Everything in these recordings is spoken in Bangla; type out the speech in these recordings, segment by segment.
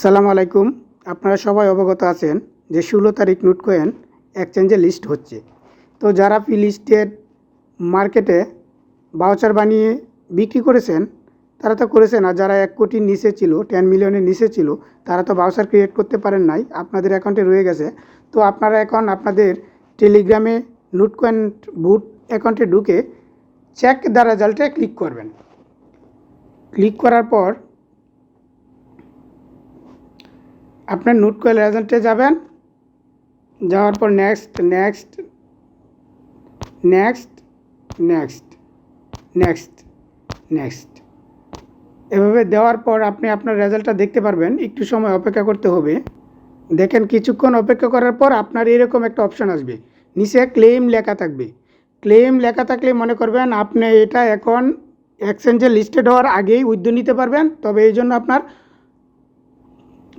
সালাম আলাইকুম। আপনারা সবাই অবগত আছেন যে ষোলো তারিখ নোট কয়েন এক্সচেঞ্জে লিস্ট হচ্ছে। তো যারা পি লিস্টেড মার্কেটে বাউচার বানিয়ে বিক্রি করেছেন, তারা তো করেছেন আর যারা এক কোটির নিচে ছিল টেন মিলিয়নের নিচে ছিল, তারা তো বাউচার ক্রিয়েট করতে পারেন নাই। আপনাদের অ্যাকাউন্টে রয়ে গেছে। তো আপনারা এখন আপনাদের টেলিগ্রামে নোট কয়েন বুট অ্যাকাউন্টে ঢুকে চেক দ্য রেজাল্টে ক্লিক করবেন। ক্লিক করার পর আপনার নোট কয়েল এজেন্টে যাবেন। যাওয়ার পর next next next next next next এভাবে দেওয়ার পর আপনি আপনার রেজাল্টটা দেখতে পারবেন। একটু সময় অপেক্ষা করতে হবে। দেখেন, কিছুক্ষণ অপেক্ষা করার পর আপনার এরকম একটা অপশন আসবে। নিচে ক্লেম লেখা থাকবে। ক্লেম লেখা থাকলে মনে করবেন আপনি এটা এখন এক্সচেঞ্জে লিস্টেড হওয়ার আগেই উদ্যোগ নিতে পারবেন। তবে এই জন্য আপনার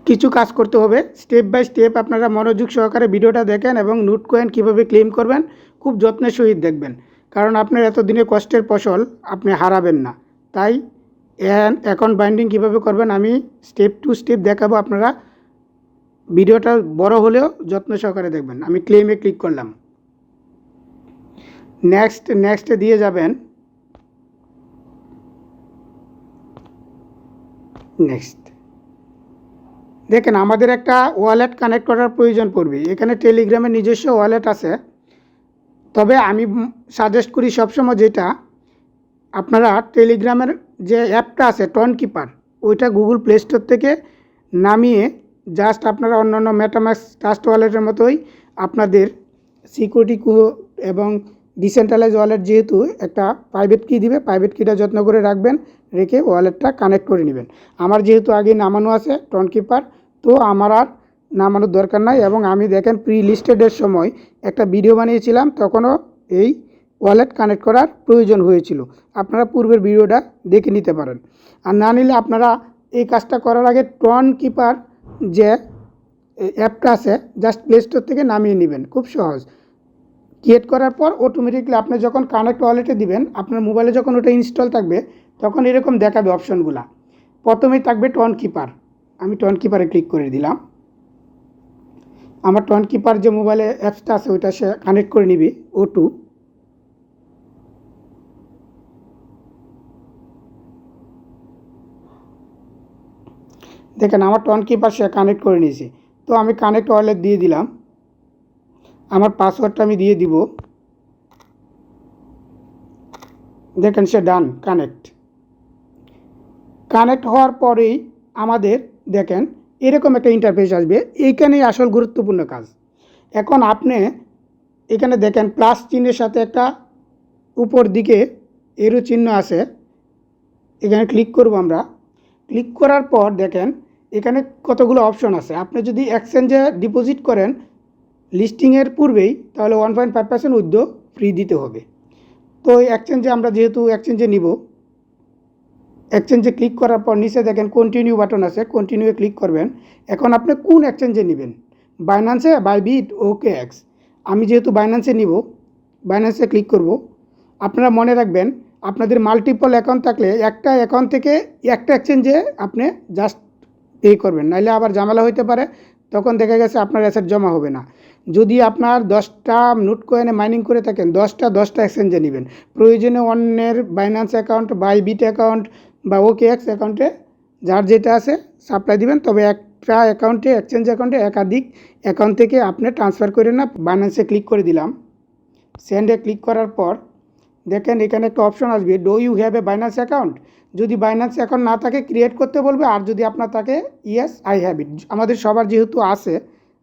কিছু কাজ করতে হবে। স্টেপ বাই স্টেপ আপনারা মনোযোগ সহকারে ভিডিওটা দেখেন এবং নোট কয়েন কীভাবে ক্লেম করবেন। খুব যত্নের সহিত দেখবেন। কারণ আপনার এতদিনে কষ্টের ফসল আপনি হারাবেন না। তাই অ্যাকাউন্ট বাইন্ডিং কীভাবে করবেন আমি স্টেপ টু স্টেপ দেখাবো আপনারা। ভিডিওটা বড় হলেও যত্ন সহকারে দেখবেন। আমি ক্লেমে ক্লিক করলাম। নেক্সট নেক্সটে দিয়ে যাবেন। নেক্সট দেখেন, আমাদের একটা ওয়ালেট কানেক্ট করার প্রয়োজন পড়বে। এখানে টেলিগ্রামের নিজস্ব ওয়ালেট আছে। তবে আমি সাজেস্ট করি সবসময় যেটা, আপনারা টেলিগ্রামের যে অ্যাপটা আছে টন কিপার ওইটা গুগল প্লে স্টোর থেকে নামিয়ে জাস্ট আপনারা অন্যান্য মেটাম্যাক্স ট্রাস্ট ওয়ালেটের মতোই আপনাদের সিকিউরিটি এবং ডিসেন্ট্রালাইজ ওয়ালেট যেহেতু একটা প্রাইভেট কি দিবে প্রাইভেট কিটা যত্ন করে রাখবেন, রেখে ওয়ালেটটা কানেক্ট করে নেবেন। আমার যেহেতু আগে নামানো আছে টন কিপার তো আমার আর নামানোর দরকার নাই এবং আমি দেখেন প্রি লিস্টেডের সময় একটা ভিডিও বানিয়েছিলাম, তখনও এই ওয়ালেট কানেক্ট করার প্রয়োজন হয়েছিল। আপনারা পূর্বের ভিডিওটা দেখে নিতে পারেন। আর না নিলে আপনারা এই কাজটা করার আগে টন কিপার যে অ্যাপটা আছে জাস্ট প্লে স্টোর থেকে নামিয়ে নেবেন। খুব সহজ। ক্রিয়েট করার পর অটোমেটিকলি আপনি যখন কানেক্ট ওয়ালেটে দিবেন, আপনার মোবাইলে যখন ওটা ইনস্টল থাকবে, তখন এরকম দেখাবে অপশনগুলো প্রথমেই থাকবে টন কিপার আমি টন কিপারে ক্লিক করে দিলাম। আমার টন কিপার যে মোবাইলে অ্যাপসটা আছে, ওইটা সে কানেক্ট করে নিবি ও টু দেখেন, আমার টন কিপার সে কানেক্ট করে নিয়েছি। তো আমি কানেক্ট ওয়ালেট দিয়ে দিলাম। আমার পাসওয়ার্ডটা আমি দিয়ে দিব। দেখেন সে ডান কানেক্ট কানেক্ট হওয়ার পরেই আমাদের, দেখেন, এরকম একটা ইন্টারফেস আসবে। এইখানেই আসল গুরুত্বপূর্ণ কাজ। এখন আপনি এখানে দেখেন প্লাস চিহ্নের সাথে একটা উপর দিকে এরো চিহ্ন আছে। এখানে ক্লিক করব আমরা। ক্লিক করার পর দেখেন, এখানে কতগুলো অপশন আছে। আপনি যদি এক্সচেঞ্জে ডিপোজিট করেন লিস্টিংয়ের পূর্বেই তাহলে ওয়ান পয়েন্ট ফাইভ পার্সেন্ট উদ্যোগ ফ্রি দিতে হবে। তো এই এক্সচেঞ্জে আমরা যেহেতু এক্সচেঞ্জে নিব এক্সচেঞ্জে ক্লিক করার পর নিচে দেখেন কন্টিনিউ বাটন আছে কন্টিনিউয়ে ক্লিক করবেন। এখন আপনি কোন এক্সচেঞ্জে নেবেন? বাইন্যান্সে বাইবিট ওকে এক্স আমি যেহেতু বাইন্যান্সে নিব বাইন্যান্সে ক্লিক করব। আপনারা মনে রাখবেন, আপনাদের মাল্টিপল অ্যাকাউন্ট থাকলে একটা অ্যাকাউন্ট থেকে একটা এক্সচেঞ্জে আপনি জাস্ট পে করবেন। নাহলে আবার ঝামেলা হইতে পারে তখন দেখা গেছে আপনার অ্যাসেট জমা হবে না। যদি আপনার দশটা নোট কয়েনে মাইনিং করে থাকেন, দশটা দশটা এক্সচেঞ্জে নেবেন। প্রয়োজনে অন্যের Binance account Bybit account বা ওকে এক্স অ্যাকাউন্টে যার যেটা আছে সাপ্লাই দিবেন, তবে একটা অ্যাকাউন্টে এক্সচেঞ্জ অ্যাকাউন্টে একাধিক অ্যাকাউন্ট থেকে আপনি ট্রান্সফার করে না। বাইন্যান্সে ক্লিক করে দিলাম। সেন্ডে ক্লিক করার পর দেখেন এখানে একটা অপশন আসবে। Do you have a Binance account যদি বাইন্যান্স অ্যাকাউন্ট না থাকে ক্রিয়েট করতে বলবে, আর যদি আপনার থাকে ইয়েস আই হ্যাভ ইট আমাদের সবার যেহেতু আছে,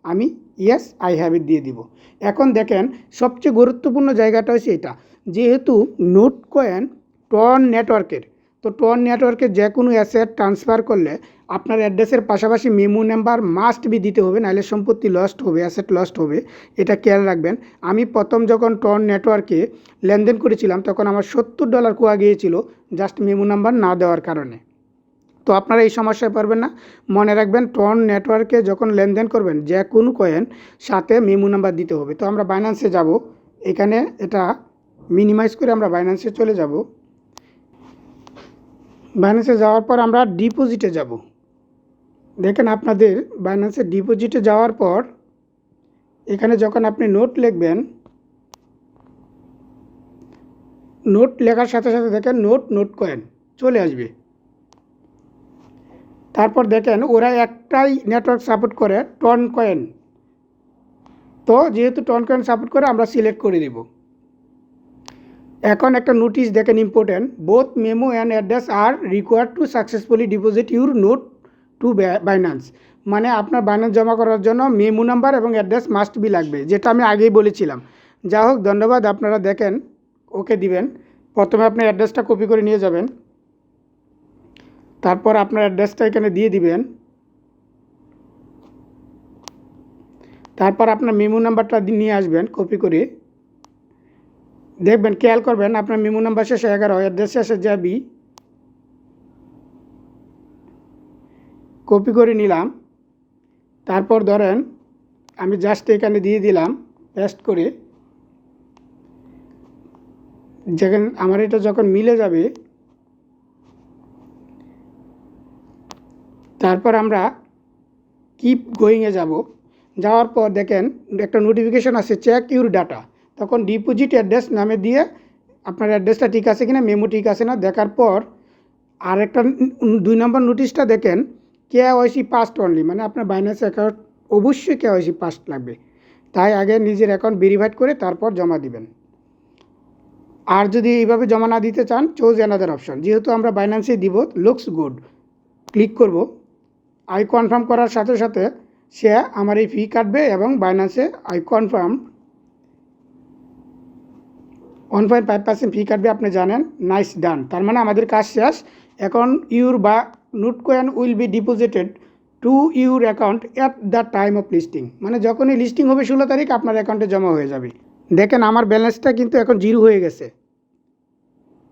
আমি ইয়েস আই হ্যাভ ইট দিয়ে দিব। এখন দেখেন, সবচেয়ে গুরুত্বপূর্ণ জায়গাটা হচ্ছে এটা। যেহেতু নোট কয়েন টন নেটওয়ার্কের তো টন নেটওয়ার্কে যে কোনো অ্যাসেট ট্রান্সফার করলে আপনার অ্যাড্রেসের পাশাপাশি মেমো নাম্বার মাস্ট বি দিতে হবে, নাহলে সম্পত্তি লস্ট হবে অ্যাসেট লস্ট হবে। এটা খেয়াল রাখবেন। আমি প্রথম যখন টন নেটওয়ার্কে লেনদেন করেছিলাম, তখন আমার সত্তর ডলার কোয়া গিয়েছিল জাস্ট মেমো নাম্বার না দেওয়ার কারণে। তো আপনারা এই সমস্যায় পারবেন না। মনে রাখবেন টন নেটওয়ার্কে যখন লেনদেন করবেন, যে কোনো কয়েন সাথে মেমো নাম্বার দিতে হবে। তো আমরা বাইন্যান্সে যাব। এখানে এটা মিনিমাইজ করে আমরা বাইন্যান্সে চলে যাব। বাইন্যান্সে যাওয়ার পর আমরা ডিপোজিটে যাব। দেখেন আপনাদের বাইন্যান্সের ডিপোজিটে যাওয়ার পর এখানে যখন আপনি নোট লিখবেন নোট লেখার সাথে সাথে দেখেন নোট নোট কয়েন চলে আসবে। তারপর দেখেন ওরা একটাই নেটওয়ার্ক সাপোর্ট করে টন কয়েন তো যেহেতু টন কয়েন সাপোর্ট করে আমরা সিলেক্ট করে দেব। এখন একটা নোটিশ দেখেন important both memo and address are required to successfully deposit your note to Binance মানে আপনার বাইন্যান্স জমা করার জন্য মেমো নাম্বার এবং অ্যাড্রেস মাস্ট বি লাগবে, যেটা আমি আগেই বলেছিলাম। যা হোক, ধন্যবাদ, আপনারা দেখেন ওকে দিবেন। প্রথমে আপনি অ্যাড্রেসটা কপি করে নিয়ে যাবেন। তারপর আপনার অ্যাড্রেসটা এখানে দিয়ে দিবেন। তারপর আপনার মেমো নাম্বারটা নিয়ে আসবেন কপি করে। দেখবেন, খেয়াল করবেন, আপনার মেমো নাম্বার শেষে এগারো অ্যাড্রেস শেষে যাবি। কপি করে নিলাম। তারপর ধরেন, আমি জাস্ট এখানে দিয়ে দিলাম পেস্ট করে। যেখানে আমার এটা যখন মিলে যাবে, তারপর আমরা কিপ গোয়িংয়ে যাব। যাওয়ার পর দেখেন, একটা নোটিফিকেশন আছে চেক ইউর ডাটা তখন ডিপোজিট অ্যাড্রেস নামে দিয়ে আপনার অ্যাড্রেসটা ঠিক আছে কিনা মেমো ঠিক আছে না, দেখার পর আর একটা দুই নম্বর নোটিশটা দেখেন কে ওয়াইসি পাস্ট অনলি মানে আপনার বাইন্যান্স অ্যাকাউন্ট অবশ্যই কে ওয়াইসি পাস্ট লাগবে। তাই আগে নিজের অ্যাকাউন্ট ভেরিফাইড করে তারপর জমা দিবেন। আর যদি এইভাবে জমা না দিতে চান চোজ অ্যানাদার অপশন যেহেতু আমরা বাইন্যান্সে দিব লুকস গুড ক্লিক করব। আই কনফার্ম করার সাথে সাথে সে আমার এই ফি কাটবে এবং বাইন্যান্সে I confirm one point five percent fee কাটবে, আপনি জানেন। নাইস ডান তার মানে আমাদের কাজ শেষ। এখন ইউর বা Notcoin will be deposited to your account at the time of listing মানে যখনই লিস্টিং হবে ষোলো তারিখ, আপনার অ্যাকাউন্টে জমা হয়ে যাবে। দেখেন, আমার ব্যালেন্সটা কিন্তু এখন জিরো হয়ে গেছে।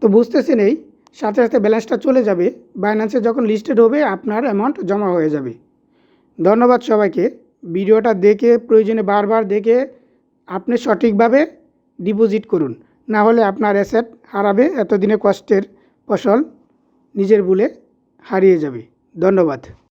তো বুঝতেছেন এই? সাথে সাথে ব্যালেন্সটা চলে যাবে। বাইন্যান্সে যখন লিস্টেড হবে, আপনার অ্যামাউন্ট জমা হয়ে যাবে। ধন্যবাদ সবাইকে। ভিডিওটা দেখে, প্রয়োজনে বারবার দেখে, আপনি সঠিকভাবে ডিপোজিট করুন। না হলে আপনার অ্যাসেট হারাবে এতদিনে কষ্টের ফসল নিজের ভুলে হারিয়ে যাবে। ধন্যবাদ।